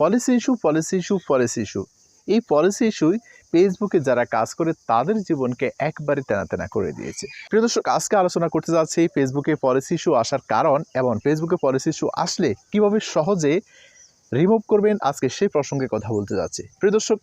Policy issue policy issue policy issue এই policy ইস্যুই ফেসবুকে যারা কাজ করে, তাদের জীবনকে একবারে তেনা করে দিয়েছে। প্রিয় দর্শক, আজকে আলোচনা করতে যাচ্ছি ফেসবুকে পলিসি ইস্যু আসার কারণ এবং ফেসবুকে পলিসি ইস্যু আসলে কীভাবে সহজে রিমুভ করবেন, আজকে সেই প্রসঙ্গে কথা বলতে যাচ্ছি। প্রিয় দর্শক,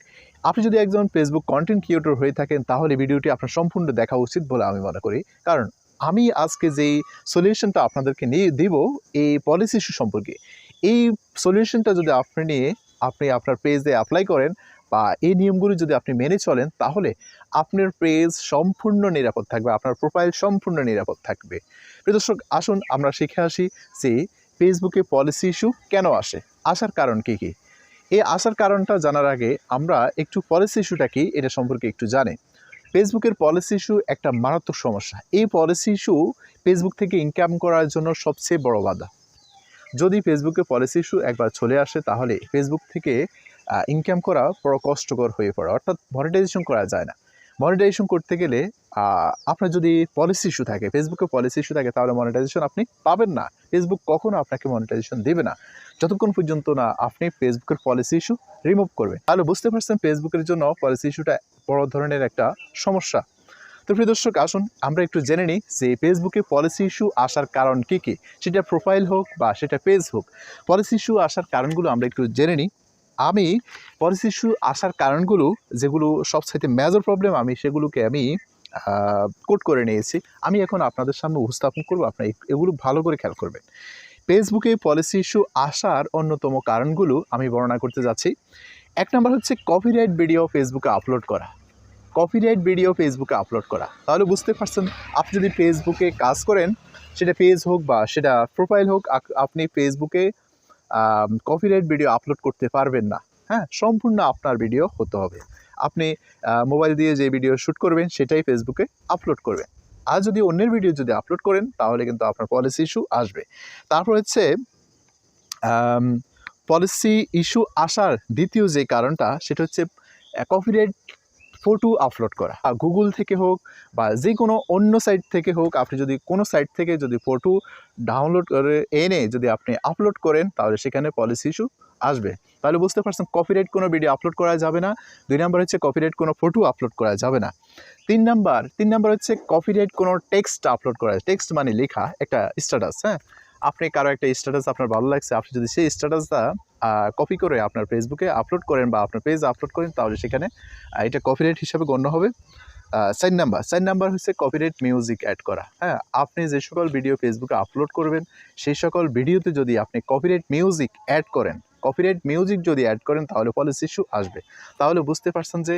আপনি যদি একজন ফেসবুক কন্টেন্ট ক্রিয়েটর হয়ে থাকেন, তাহলে ভিডিওটি আপনার সম্পূর্ণ দেখা উচিত বলে আমি মনে করি। কারণ আমি আজকে যেই সলিউশনটা আপনাদেরকে নিয়ে দিব, এই পলিসি ইস্যু সম্পর্কে এই সলিউশনটা যদি আপনি নিয়ে আপনি আপনার পেজে অ্যাপ্লাই করেন বা এই নিয়মগুলি যদি আপনি মেনে চলেন, তাহলে আপনার পেজ সম্পূর্ণ নিরাপদ থাকবে, আপনার প্রোফাইল সম্পূর্ণ নিরাপদ থাকবে। প্রিয় দর্শক, আসুন আমরা শিখে আসি যে ফেসবুকে পলিসি ইস্যু কেন আসে, আসার কারণ কী কী? এই আসার কারণটা জানার আগে আমরা একটু পলিসি ইস্যুটা কি, এটা সম্পর্কে একটু জানি। ফেসবুকের পলিসি ইস্যু একটা মারাত্মক সমস্যা। এই পলিসি ইস্যু ফেসবুক থেকে ইনকাম করার জন্য সবচেয়ে বড় বাধা। যদি ফেসবুকে পলিসি ইস্যু একবার চলে আসে, তাহলে ফেসবুক থেকে ইনকাম করা বড় কষ্টকর হয়ে পড়ে। অর্থাৎ মনিটাইজেশন করা যায় না। মনিটাইজেশন করতে গেলে আপনার যদি পলিসি ইস্যু থাকে, ফেসবুকে পলিসি ইস্যু থাকে, তাহলে মনিটাইজেশন আপনি পাবেন না। ফেসবুক কখনো আপনাকে মনিটাইজেশন দেবে না। যতক্ষণ পর্যন্ত না আপনি ফেসবুকের পলিসি ইস্যু রিমুভ করবেন। তাহলে বুঝতে পারছেন ফেসবুকের জন্য পলিসি ইস্যুটা বড় ধরনের একটা সমস্যা। তো প্রিয় দর্শক, আসুন আমরা একটু জেনে নিই যে ফেসবুকে পলিসি ইস্যু আসার কারণ কী কী? সেটা প্রোফাইল হোক বা সেটা পেজ হোক পলিসি ইস্যু আসার কারণগুলো আমরা একটু জেনে নিই। আমি পলিসি ইস্যু আসার কারণগুলো, যেগুলো সবচাইতে মেজর প্রবলেম আমি সেগুলোকে আমি কোট করে নিয়েছি। আমি এখন আপনাদের সামনে উপস্থাপন করব, আপনার এগুলো ভালো করে খেয়াল করবেন। ফেসবুকে পলিসি ইস্যু আসার অন্যতম কারণগুলো আমি বর্ণনা করতে যাচ্ছি। এক নম্বর হচ্ছে কপিরাইট ভিডিও ফেসবুকে আপলোড করা। কপিরাইট ভিডিও ফেসবুকে আপলোড করা। তাহলে বুঝতে পারছেন, আপনি যদি ফেসবুকে কাজ করেন, সেটা পেজ হোক বা সেটা প্রোফাইল হোক আপনি ফেসবুকে কপিরাইট ভিডিও আপলোড করতে পারবেন না। হ্যাঁ সম্পূর্ণ আপনার ভিডিও হতে হবে। আপনি মোবাইল দিয়ে যে ভিডিও শ্যুট করবেন, সেটাই ফেসবুকে আপলোড করবেন। আর যদি অন্যের ভিডিও যদি আপলোড করেন, তাহলে কিন্তু আপনার পলিসি ইস্যু আসবে। তারপর হচ্ছে পলিসি ইস্যু আসার দ্বিতীয় যে কারণটা, সেটা হচ্ছে কপিরাইট ফটো আপলোড করা। গুগল থেকে হোক বা যে কোনো অন্য সাইট থেকে হোক, আপনি যদি কোনো সাইট থেকে যদি ফটো ডাউনলোড করে এনে যদি আপনি আপলোড করেন, তাহলে সেখানে পলিসি ইস্যু আসবে। তাহলে বুঝতে পারছেন কপিরাইট কোনো ভিডিও আপলোড করা যাবে না। দুই নাম্বার হচ্ছে কপিরাইট কোনো ফটো আপলোড করা যাবে না। তিন নাম্বার তিন নাম্বার হচ্ছে কপিরাইট কোনো টেক্সট আপলোড করা। টেক্সট মানে লেখা, একটা স্ট্যাটাস হ্যাঁ? আপনি কারও একটা স্ট্যাটাস আপনার ভালো লাগছে, আপনি যদি সেই স্ট্যাটাসটা কপি করে আপনার ফেসবুকে আপলোড করেন বা আপনার পেজে আপলোড করেন, তাহলে সেখানে এটা কপিরাইট হিসাবে গণ্য হবে। চার নাম্বার চার নাম্বার হচ্ছে কপিরাইট মিউজিক অ্যাড করা হ্যাঁ? আপনি যে সকল ভিডিও ফেসবুকে আপলোড করবেন, সেই সকল ভিডিওতে যদি আপনি কপিরাইট মিউজিক অ্যাড করেন কপিরাইট মিউজিক যদি অ্যাড করেন, তাহলে পলিসি ইস্যু আসবে। তাহলে বুঝতে পারছেন যে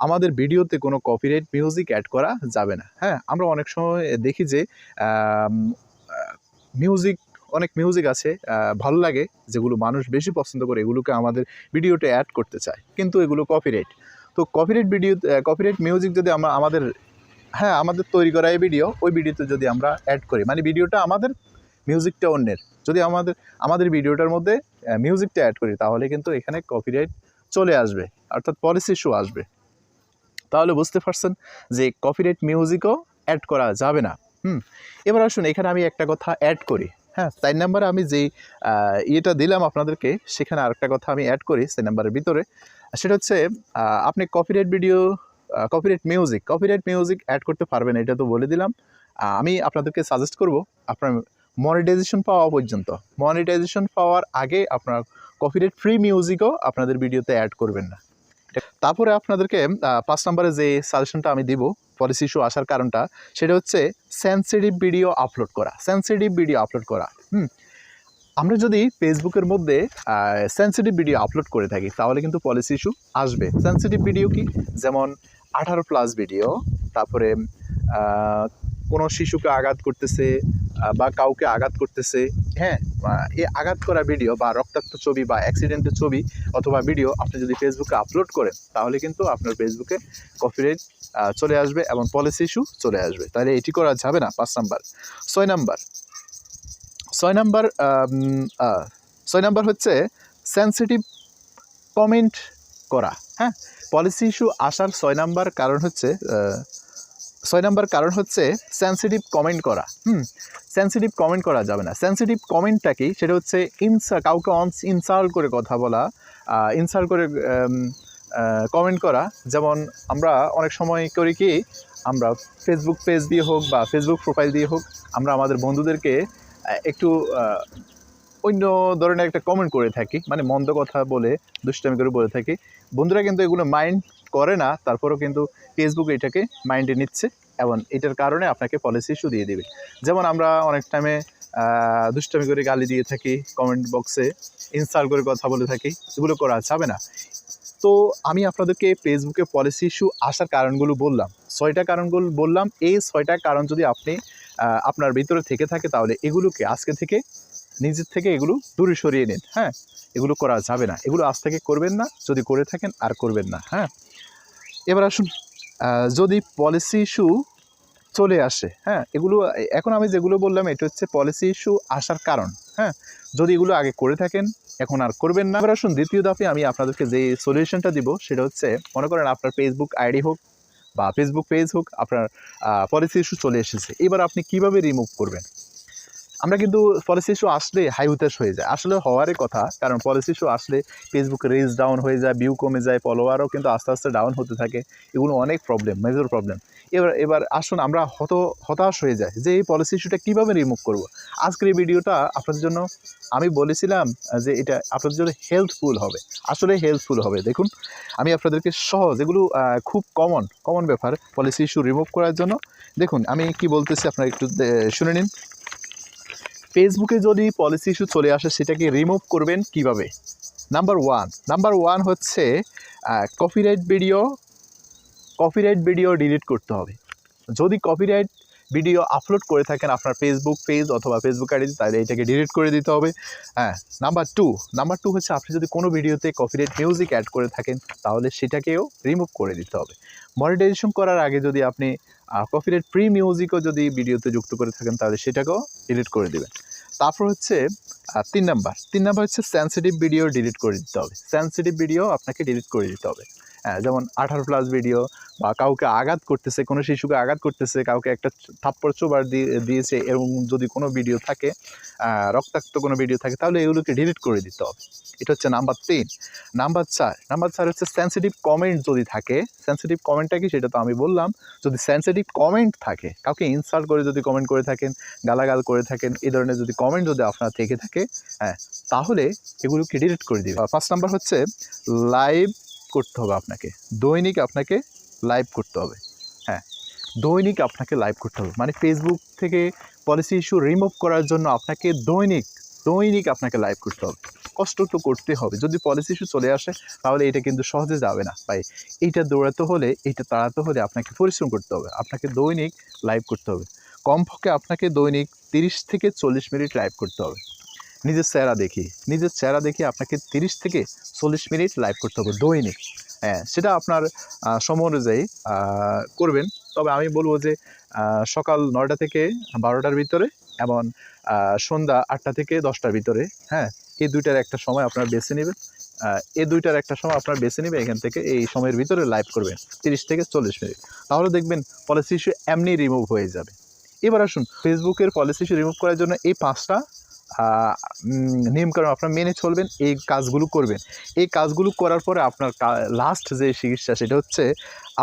আমাদের ভিডিওতে কোনো কপিরাইট মিউজিক অ্যাড করা যাবে না হ্যাঁ? আমরা অনেক সময় দেখি যে মিউজিক অনেক মিউজিক আছে ভালো লাগে যেগুলো মানুষ বেশি পছন্দ করে, এগুলোকে আমাদের ভিডিওতে অ্যাড করতে চায়। কিন্তু এগুলো কপিরাইট তো কপিরাইট ভিডিও কপিরাইট মিউজিক যদি আমরা আমাদের হ্যাঁ আমাদের তৈরি করা এই ভিডিও ওই ভিডিওতে যদি আমরা অ্যাড করি। মানে ভিডিওটা আমাদের মিউজিকটা অন্যের। যদি আমাদের আমাদের ভিডিওটার মধ্যে মিউজিকটা অ্যাড করি, তাহলে কিন্তু এখানে কপিরাইট চলে আসবে। অর্থাৎ পলিসি ইস্যু আসবে। তাহলে বুঝতে পারছেন যে কপিরাইট মিউজিকও অ্যাড করা যাবে না। হুম, এবার আসুন, এখানে আমি একটা কথা অ্যাড করি। হ্যাঁ চার নাম্বারে আমি যেই ইয়েটা দিলাম আপনাদেরকে, সেখানে আরেকটা কথা আমি অ্যাড করি চার নাম্বারের ভিতরে। সেটা হচ্ছে আপনি copyright video copyright music copyright music add করতে পারবেন, এটা তো বলে দিলাম। আমি আপনাদেরকে সাজেস্ট করব, আপনার মনিটাইজেশন পাওয়া পর্যন্ত। মনিটাইজেশন পাওয়ার আগে আপনার কপিরাইট ফ্রি মিউজিকও আপনাদের ভিডিওতে অ্যাড করবেন না। তারপরে আপনাদেরকে পাঁচ নম্বরে যে সাজেশনটা আমি দিব পলিসি ইস্যু আসার কারণটা, সেটা হচ্ছে সেন্সিটিভ ভিডিও আপলোড করা সেন্সিটিভ ভিডিও আপলোড করা, হুম? আমরা যদি ফেসবুকের মধ্যে সেন্সিটিভ ভিডিও আপলোড করে থাকি, তাহলে কিন্তু পলিসি ইস্যু আসবে। সেন্সিটিভ ভিডিও কি? যেমন আঠারো প্লাস ভিডিও তারপরে কোনো শিশুকে আঘাত করতেছে বা কাউকে আঘাত করতেছে হ্যাঁ এই আঘাত করা ভিডিও বা রক্তাক্ত ছবি বা অ্যাক্সিডেন্টের ছবি অথবা ভিডিও আপনি যদি ফেসবুকে আপলোড করেন, তাহলে কিন্তু আপনার ফেসবুকে কপিরাইট চলে আসবে এবং পলিসি ইস্যু চলে আসবে। তাহলে এটি করা যাবে না, পাঁচ নাম্বার। ছয় নাম্বার। ছয় নাম্বার ছয় নাম্বার হচ্ছে সেন্সিটিভ কমেন্ট করা। হ্যাঁ পলিসি ইস্যু আসার ছয় নাম্বার কারণ হচ্ছে ছয় নম্বর কারণ হচ্ছে সেন্সিটিভ কমেন্ট করা। হুম সেন্সিটিভ কমেন্ট করা যাবে না। সেন্সিটিভ কমেন্টটা কি? সেটা হচ্ছে ইনসা কাউকে অনস ইনসাল্ট করে কথা বলা ইনসাল্ট করে কমেন্ট করা। যেমন আমরা অনেক সময় করি কি, আমরা ফেসবুক পেজ দিয়ে হোক বা ফেসবুক প্রোফাইল দিয়ে হোক, আমরা আমাদের বন্ধুদেরকে একটু অন্য ধরনের একটা কমেন্ট করে থাকি। মানে মন্দ কথা বলে, দুষ্টামি করে বলে থাকি। বন্ধুরা কিন্তু এগুলো মাইন্ড করে না, তারপরেও কিন্তু ফেসবুক এটাকে মাইন্ডে নিচ্ছে এবং এটার কারণে আপনাকে পলিসি ইস্যু দিয়ে দেবে। যেমন আমরা অনেক টাইমে দুষ্টামি করে গালি দিয়ে থাকি কমেন্ট বক্সে ইনস্টল করে কথা বলে থাকি, এগুলো করা যাবে না। তো আমি আপনাদেরকে ফেসবুকে পলিসি ইস্যু আসার কারণগুলো বললাম। ছয়টা কারণগুলো বললাম। এই ছয়টা কারণ যদি আপনি আপনার ভিতরে থেকে থাকে তাহলে এগুলোকে আজকে থেকে, নিজের থেকে এগুলো দূরে সরিয়ে নিন হ্যাঁ? এগুলো করা যাবে না। এগুলো আজ থেকে করবেন না। যদি করে থাকেন, আর করবেন না হ্যাঁ? এবার আসুন যদি পলিসি ইস্যু চলে আসে হ্যাঁ এগুলো, এখন আমি যেগুলো বললাম, এটা হচ্ছে পলিসি ইস্যু আসার কারণ হ্যাঁ যদি এগুলো আগে করে থাকেন, এখন আর করবেন না। এবার আসুন, দ্বিতীয় ধাপে আমি আপনাদেরকে যে সলিউশনটা দিব, সেটা হচ্ছে, মনে করেন আপনার ফেসবুক আইডি হোক বা ফেসবুক পেজ হোক, আপনার পলিসি ইস্যু চলে এসেছে। এবার আপনি কীভাবে রিমুভ করবেন? আমরা কিন্তু পলিসি ইস্যু আসলে হাই হুতাশ হয়ে যায় আসলে হওয়ারই কথা, কারণ পলিসি ইস্যু আসলে ফেসবুকে রিচ ডাউন হয়ে যায় ভিউ কমে যায় ফলোয়ারও কিন্তু আস্তে আস্তে ডাউন হতে থাকে। এগুলো অনেক প্রবলেম মেজর প্রবলেম এবার এবার আসুন আমরা হত, হতাশ হয়ে যায় যে এই পলিসি ইস্যুটা কীভাবে রিমুভ করব। আজকের এই ভিডিওটা আপনাদের জন্য আমি বলেছিলাম যে এটা আপনাদের জন্য হেল্পফুল হবে। আসলে হেল্পফুল হবে। দেখুন, আমি আপনাদেরকে সহজ, এগুলো খুব কমন কমন ব্যাপার পলিসি ইস্যু রিমুভ করার জন্য। দেখুন, আমি কি বলতেছি আপনারা একটু শুনে নিন। ফেসবুকে যদি পলিসি ইস্যু চলে আসে, সেটাকে রিমুভ করবেন কীভাবে? নাম্বার ওয়ান নাম্বার ওয়ান হচ্ছে copyright video copyright video delete করতে হবে। যদি কপিরাইট ভিডিও আপলোড করে থাকেন আপনার ফেসবুক পেজ অথবা ফেসবুক আইডি, তাহলে এটাকে ডিলিট করে দিতে হবে। হ্যাঁ নাম্বার টু নাম্বার টু হচ্ছে, আপনি যদি কোনো ভিডিওতে কপিরাইট মিউজিক অ্যাড করে থাকেন, তাহলে সেটাকেও রিমুভ করে দিতে হবে। মনিটাইজেশন করার আগে যদি আপনি কপিরাইট ফ্রি মিউজিকও যদি ভিডিওতে যুক্ত করে থাকেন, তাহলে সেটাকেও ডিলিট করে দেবেন। তারপর হচ্ছে তিন নাম্বার। তিন নাম্বার হচ্ছে সেন্সিটিভ ভিডিও ডিলিট করে দিতে হবে। সেন্সিটিভ ভিডিও আপনাকে ডিলিট করে দিতে হবে। যেমন আঠারো প্লাস ভিডিও বা কাউকে আঘাত করতেছে, কোনো শিশুকে আঘাত করতেছে, কাউকে একটা থাপ্পড় চোবার দিয়ে দিয়েছে এবং যদি কোনো ভিডিও থাকে রক্তাক্ত কোনো ভিডিও থাকে, তাহলে এগুলোকে ডিলিট করে দিতে হবে। এটা হচ্ছে নাম্বার তিন। নাম্বার চার নাম্বার চার হচ্ছে সেন্সিটিভ কমেন্ট যদি থাকে সেন্সিটিভ কমেন্টটা কি? সেটা তো আমি বললাম, যদি সেন্সিটিভ কমেন্ট থাকে, কাউকে ইনসাল্ট করে যদি কমেন্ট করে থাকেন, গালাগাল করে থাকেন, এই ধরনের যদি কমেন্ট যদি আপনার থেকে থাকে হ্যাঁ তাহলে এগুলোকে ডিলিট করে দিবে ফার্স্ট নাম্বার হচ্ছে লাইভ করতে হবে আপনাকে। দৈনিক আপনাকে লাইভ করতে হবে। হ্যাঁ দৈনিক আপনাকে লাইভ করতে হবে। মানে ফেসবুক থেকে পলিসি ইস্যু রিমুভ করার জন্য আপনাকে দৈনিক দৈনিক আপনাকে লাইভ করতে হবে। কষ্ট তো করতে হবে। যদি পলিসি ইস্যু চলে আসে, তাহলে এটা কিন্তু সহজে যাবে না। ভাই, এইটা দৌড়াতে হলে, এইটা তাড়াতে হলে আপনাকে পরিশ্রম করতে হবে। আপনাকে দৈনিক লাইভ করতে হবে। কমপক্ষে আপনাকে দৈনিক তিরিশ থেকে চল্লিশ মিনিট লাইভ করতে হবে। নিজের চেহারা দেখি, নিজের চেহারা দেখে আপনাকে তিরিশ থেকে চল্লিশ মিনিট লাইভ করতে হবে দৈনিক। হ্যাঁ সেটা আপনার সময় অনুযায়ী করবেন। তবে আমি বলব যে সকাল নয়টা থেকে বারোটার ভিতরে এবং সন্ধ্যা আটটা থেকে দশটার ভিতরে হ্যাঁ এই দুইটার একটা সময় আপনার বেছে নেবেন। এই দুইটার একটা সময় আপনার বেছে নেবে, এখান থেকে এই সময়ের ভিতরে লাইভ করবেন, তিরিশ থেকে চল্লিশ মিনিট। তাহলে দেখবেন পলিসি ইস্যু এমনি রিমুভ হয়ে যাবে। এবার আসুন ফেসবুকের পলিসি ইস্যু রিমুভ করার জন্য এই পাঁচটা নিয়মকানুন আপনার মেনে চলবেন, এই কাজগুলো করবেন। এই কাজগুলো করার পরে আপনার লাস্ট যে চিকিৎসা, সেটা হচ্ছে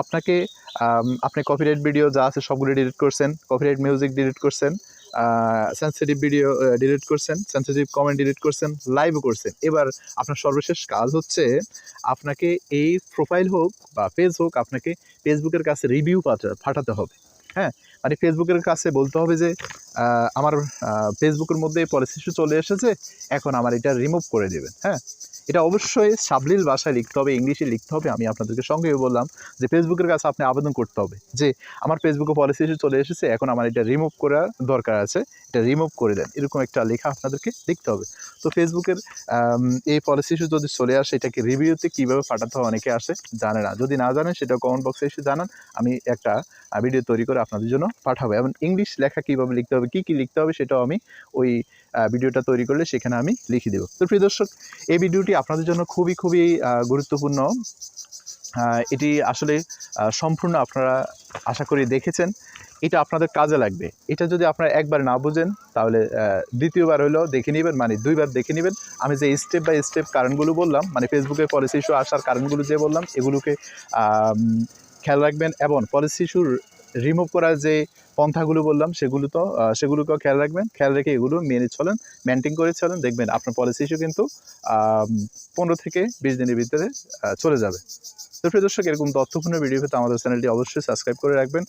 আপনাকে আপনি কপিরাইট ভিডিও যা আছে সবগুলো ডিলিট করছেন কপিরাইট মিউজিক ডিলিট করছেন সেন্সিটিভ ভিডিও ডিলিট করছেন সেন্সিটিভ কমেন্ট ডিলিট করছেন লাইভ করছেন। এবার আপনার সর্বশেষ কাজ হচ্ছে আপনাকে এই প্রোফাইল হোক বা পেজ হোক, আপনাকে ফেসবুকের কাছে রিভিউ পাঠাতে হবে। হ্যাঁ? মানে ফেসবুকের কাছে বলতে হবে যে আমার ফেসবুকের মধ্যে পলিসি চলে এসেছে, এখন আমার এটা রিমুভ করে দেবেন হ্যাঁ? এটা অবশ্যই সাবলীল ভাষায় লিখতে হবে, ইংলিশে লিখতে হবে, আমি আপনাদেরকে সঙ্গে বললাম যে ফেসবুকের কাছে আপনি আবেদন করতে হবে। যে আমার ফেসবুকে পলিসি ইস্যু চলে এসেছে, এখন আমার এটা রিমুভ করার দরকার আছে, এটা রিমুভ করে দেন। এরকম একটা লেখা আপনাদেরকে লিখতে হবে। তো ফেসবুকের এই পলিসি ইস্যু যদি চলে আসে, এটাকে রিভিউতে কীভাবে পাঠাতে হয় অনেকে আসে, জানে না। যদি না জানেন, সেটা কমেন্ট বক্সে এসে জানান, আমি একটা ভিডিও তৈরি করে আপনাদের জন্য পাঠাবো। এবং ইংলিশ লেখা কীভাবে লিখতে হবে, কী কী লিখতে হবে, সেটাও আমি ওই ভিডিওটা তৈরি করলে সেখানে আমি লিখে দেবো। তো প্রিয় দর্শক, এই ভিডিওটি আপনাদের জন্য খুবই খুবই গুরুত্বপূর্ণ। এটি আসলে সম্পূর্ণ আপনারা আশা করি দেখেছেন। এটা আপনাদের কাজে লাগবে। এটা যদি আপনারা একবার না বুঝেন, তাহলে দ্বিতীয়বার হলেও দেখে নেবেন মানে দুইবার দেখে নেবেন। আমি যে স্টেপ বাই স্টেপ কারণগুলো বললাম মানে ফেসবুকে পলিসি ইস্যু আসার কারণগুলো যে বললাম, এগুলোকে খেয়াল রাখবেন। এবং পলিসি ইস্যু রিমুভ করার যে পন্থাগুলো বললাম, সেগুলো তো সেগুলোকেও খেয়াল রাখবেন। খেয়াল রেখে এগুলো মেনে চলেন মেনটেন করে চলেন। দেখবেন আপনার পলিসি ইস্যু কিন্তু পনেরো থেকে বিশ দিনের ভিতরে চলে যাবে। তো প্রিয় দর্শক, এরকম তথ্যপূর্ণ ভিডিও পেতে আমাদের চ্যানেলটি অবশ্যই সাবস্ক্রাইব করে রাখবেন।